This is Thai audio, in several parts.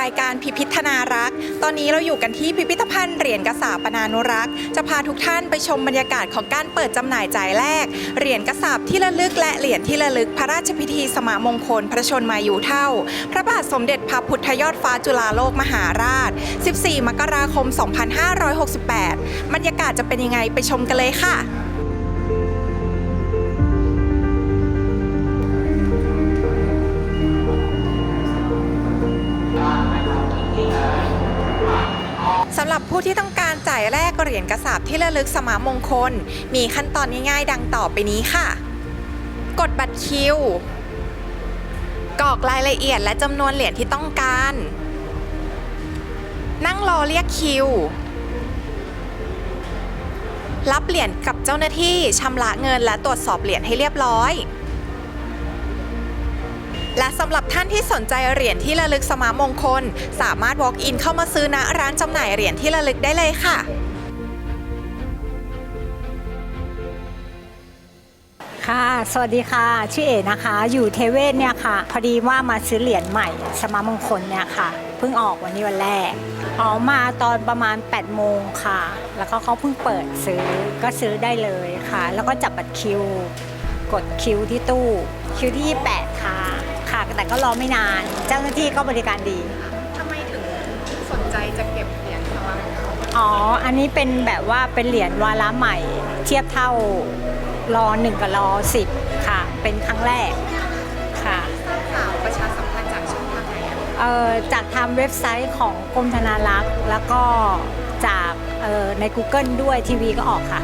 รายการพิพิธนารักษ์ ตอนนี้เราอยู่กันที่พิพิธภัณฑ์เหรียญกษาปนานุรักษ์ จะพาทุกท่านไปชมบรรยากาศของการเปิดจำหน่ายจ่ายแรกเหรียญกษาปที่ระลึกและเหรียญที่ระลึกพระราชพิธีสมามงคล พระชนมายุเท่า พระบาทสมเด็จพระพุทธยอดฟ้าจุฬาโลกมหาราช 14 มกราคม 2568 บรรยากาศจะเป็นยังไงไปชมกันเลยค่ะ รับผู้ที่ต้องการจ่ายแลกเหรียญกระสาบที่ระลึกสมามงคล มีขั้นตอนง่ายๆดังต่อไปนี้ค่ะ กดบัตรคิว กรอกรายละเอียดและจำนวนเหรียญที่ต้องการ นั่งรอเรียกคิว รับเหรียญกับเจ้าหน้าที่ชำระเงินและตรวจสอบเหรียญให้เรียบร้อย และสำหรับท่านที่สนใจเหรียญที่ระลึกสมามงคล สามารถ walk in เข้ามาซื้อณร้านจำหน่ายเหรียญที่ระลึกได้เลยค่ะ ค่ะ สวัสดีค่ะ ชื่อเอ๋นะคะ อยู่เทเวศเนี่ยค่ะ พอดีว่ามาซื้อเหรียญใหม่ สมามงคลเนี่ยค่ะ เพิ่งออกวันนี้วันแรกออกมาตอนประมาณ 8 โมงค่ะ แล้วก็เขาเพิ่งเปิดซื้อ ก็ซื้อได้เลยค่ะ แล้วก็จับบัตรคิว กดคิวที่ตู้ คิวที่28ค่ะ แต่ก็รอไม่นาน เจ้าหน้าที่ก็บริการดี ทำไมถึงสนใจจะเก็บเหรียญสมามงคลอ๋อ อันนี้เป็นแบบว่าเป็นเหรียญวาระใหม่ เทียบเท่ารอหนึ่งกับรอสิบค่ะ เป็นครั้งแรกค่ะข่าวประชาสัมพันธ์จากช่องทางไหนอะเอ่อจากทำเว็บไซต์ของกรมธนารักษ์ แล้วก็จากเอ่อใน Google ด้วยทีวีก็ออกค่ะ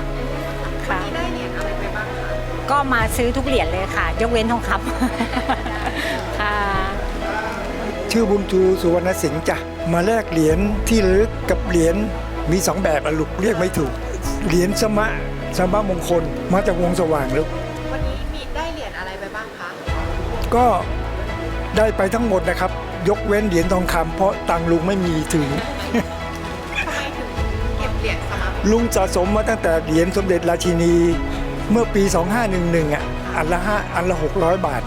ค่ะที่ได้เหรียญอะไรไปบ้างคะก็มาซื้อทุกเหรียญเลยค่ะ ยกเว้นทองคำ ค่ะ ชื่อบุญชูสุวรรณสิงห์จ้ะมาแลกเหรียญที่ระลึกกับเหรียญมีสองแบบอะลูกเรียกไม่ถูก เหรียญสมะสมะมงคลมาจากวงสว่างลูกวันนี้มีได้เหรียญอะไรไปบ้างคะ ก็ได้ไปทั้งหมดนะครับ ยกเว้นเหรียญทองคำเพราะตังค์ลุงไม่มีถึง ทำไมถึงเก็บเหรียญสมามงคลลุงสะสมมาตั้งแต่เหรียญสมเด็จราชินี เมื่อปี 2511อะอันละห้าอันละ 600 บาท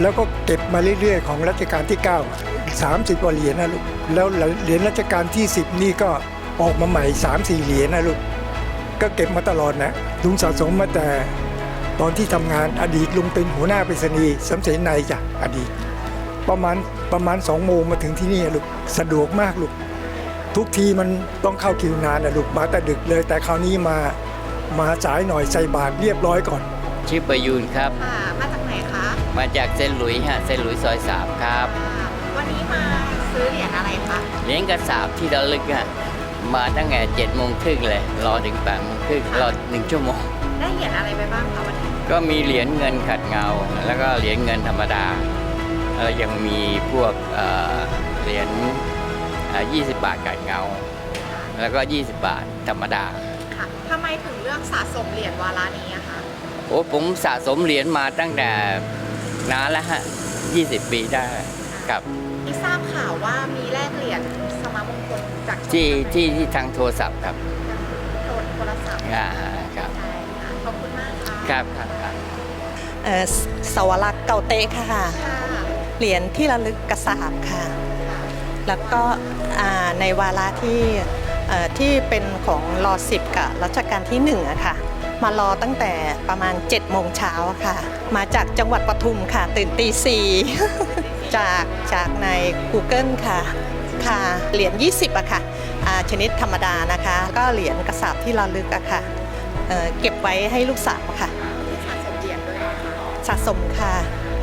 แล้วก็เก็บมาเรื่อยๆ ของรัชกาลที่ 9 30กว่าเหรียญนะลูกแล้วเหรียญรัชกาลที่ 10 นี่ก็ออกมาใหม่ 3-4 เหรียญนะลูกก็เก็บมาตลอดนะลุงสะสมมาแต่ตอนที่ทำงานอดีตลุงเป็นหัวหน้าไปรษณีย์สำเสนในจ้ะอดีต ประมาณประมาณ2โมงมาถึงที่นี่อะลูกสะดวกมากลูกทุกทีมันต้องเข้าคิวนานนะลูกมาแต่ดึกเลย แต่คราวนี้มามาสายหน่อยใส่บาตรเรียบร้อยก่อน ชื่อประยูนครับ ค่ะมาจากไหนคะ มาจากเซนต์หลุยส์ฮะเซนต์หลุยส์ซอยสามครับค่ะวันนี้มาซื้อเหรียญอะไรคะเลี้ยงกระสาบที่ระลึกฮะมาตั้งแต่เจ็ดโมงครึ่งเลย รอถึงแปดโมงครึ่งรอหนึ่งชั่วโมง ได้เหรียญอะไรไปบ้างคะวันนี้ ก็มีเหรียญเงินขัดเงา แล้วก็เหรียญเงินธรรมดา แล้วยังมีพวกเอ่อเหรียญยี่สิบบาทขัดเงา แล้วก็ 20 บาทธรรมดา ค่ะทำไมถึงเลือกสะสมเหรียญวาระนี้อะคะ โอ้ผมสะสมเหรียญมาตั้งแต่ นานแล้วฮะ 20 ปีได้กับที่ทราบข่าวว่ามีแลกเหรียญสมามงคลจากช่องที่ทางไหนที่ที่ทางโทรศัพท์ครับ โทรโทรศัพท์อ่าครับ ใช่ค่ะขอบคุณมากค่ะครับครับครับ เอ่อสสวรักษ์เก่าเตะค่ะ ค่ะเหรียญที่ระลึกกระสาบค่ะ แล้วก็อ่าในวาระที่เอ่อที่เป็นของรอสิบกับรัชกาลที่หนึ่งอะค่ะ มารอตั้งแต่ประมาณ7จ็ดโมงเช้าค่ะ มาจากจังหวัดปทุมค่ะ ตื่นตีสี่จากจากใน Google ค่ะค่ะเหรียญ 20อะค่ะอ่าชนิดธรรมดานะคะ ก็เหรียญกระสาบที่ระลึกอะค่ะเอ่อเก็บไว้ให้ลูกสาวค่ะที่สะสมเหรียญด้วยนะคะสะสมค่ะ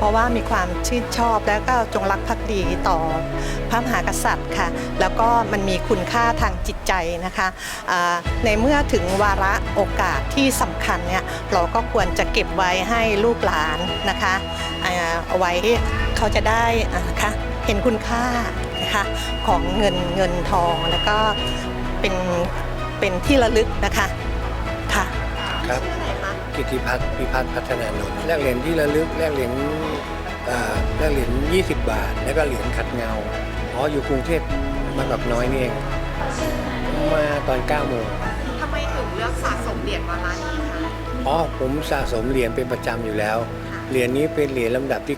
เพราะว่ามีความชื่นชอบแล้วก็จงรักภักดีต่อพระมหากษัตริย์ค่ะ แล้วก็มันมีคุณค่าทางจิตใจนะคะในเมื่อถึงวาระโอกาสที่สำคัญเนี่ยเราก็ควรจะเก็บไว้ให้ลูกหลานนะคะเอาไว้เขาจะได้นะคะเห็นคุณค่านะคะของเงินเงินทองแล้วก็เป็นเป็นที่ระลึกนะคะค่ะครับชื่ออะไรคะ กิติพัฒน์พิพัฒน์พัฒนานนท์แลกเหรียญที่ระลึกแลกเหรียญเอ่อแลกเหรียญ20 บาท แล้วก็เหรียญขัดเงาอ๋ออยู่กรุงเทพมาแบบน้อยนี่เองมาตอน9โมงทำไมถึงเลือกสะสมเหรียญวาระนี้คะอ๋อผมสะสมเหรียญเป็นประจำอยู่แล้ว เหรียญนี้เป็นเหรียญลำดับที่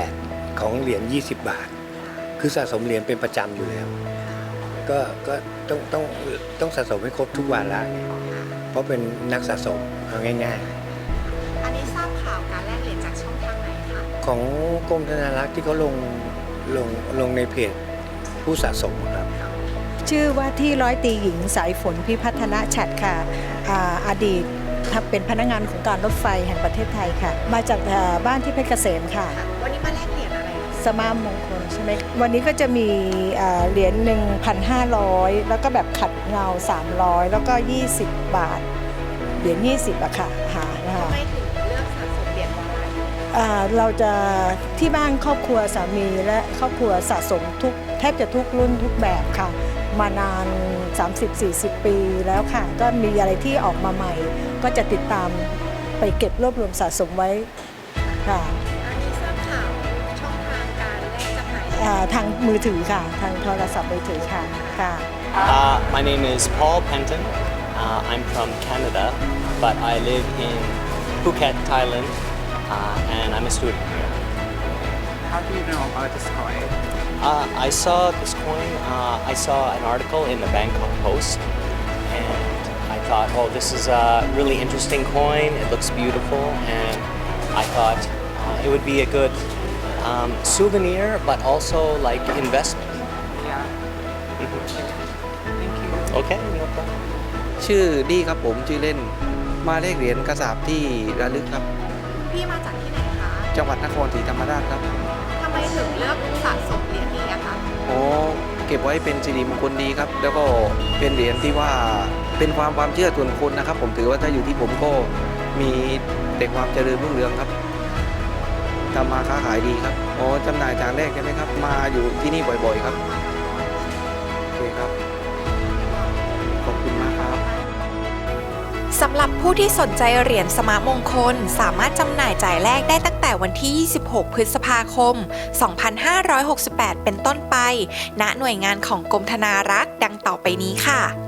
98 ของเหรียญ20 บาทคคือสะสมเหรียญเป็นประจำอยู่แล้ว ก็ก็ต้องต้องต้องสะสมให้ครบทุกวาระไง เพราะเป็นนักสะสมเอาง่าย อันนี้ทราบข่าวการแลกเหรียญจากช่องทางไหนคะๆ ของกรมธนารักษ์ที่เขาลงลงลงในเพจผู้สะสมครับ ชื่อว่าที่ร้อยตรีหญิงสายฝนพิพัฒนฉัตรค่ะอ่าอดีตทำเป็นพนักงานของการรถไฟแห่งประเทศไทยค่ะ มาจากอ่าบ้านที่เพชรเกษมค่ะ วันนี้มาแลกเหรียญอะไร สมามงคลใช่ไหมวันนี้ก็จะมีอ่าเหรียญ1,500 แล้วก็แบบขัดเงา 300 แล้วก็ 20 บาท เหรียญ20อะค่ะหานะคะไม่ถึงเลือกสะสมเหรียญวาระอ่าเราจะที่บ้านครอบครัวสามีและครอบครัวสะสมทุกแทบจะทุกรุ่นทุกแบบค่ะ มานาน 30-40 ปีแล้วค่ะ ก็มีอะไรที่ออกมาใหม่ ก็จะติดตามไปเก็บรวบรวมสะสมไว้ค่ะ ทางมือถือค่ะ ทางโทรศัพท์มือถือค่ะค่ะ Uh, my name is Paul Penton. Uh, I'm from Canada, but I live in Phuket, Thailand, uh, and I'm a student here. How do you know about this coin? Uh, I saw this coin, uh, I saw an article in the Bangkok Post, and I thought, oh, this is a really interesting coin. It looks beautiful, and I thought uh, it would be a good um, souvenir, but also like investment. Yeah. Thank you. Okay, no problem. ชื่อดีครับผมชื่อเล่นมาเลขเหรียญกระสาบที่ระลึกครับ พี่มาจากที่ไหนคะจังหวัดนครศรีธรรมราชครับทำไมถึงเลือกสะสมเหรียญนี้อะคะโอ้เก็บไว้เป็นสิริมงคลดีครับ แล้วก็เป็นเหรียญที่ว่าเป็นความความเชื่อส่วนคนนะครับ ผมถือว่าถ้าอยู่ที่ผมก็มีแต่ความเจริญรุ่งเรืองครับ ทำมาค้าขายดีครับอ๋อจำหน่ายจานแรกใช่ไหมครับ มาอยู่ที่นี่บ่อยๆครับโอเคครับ ขอบคุณมากครับสำหรับผู้ที่สนใจเหรียญสมามงคล สามารถจำหน่ายจ่ายแลกได้ตั้งแต่วันที่ 26 พฤษภาคม 2568 เป็นต้นไป ณ หน่วยงานของกรมธนารักษ์ดังต่อไปนี้ค่ะ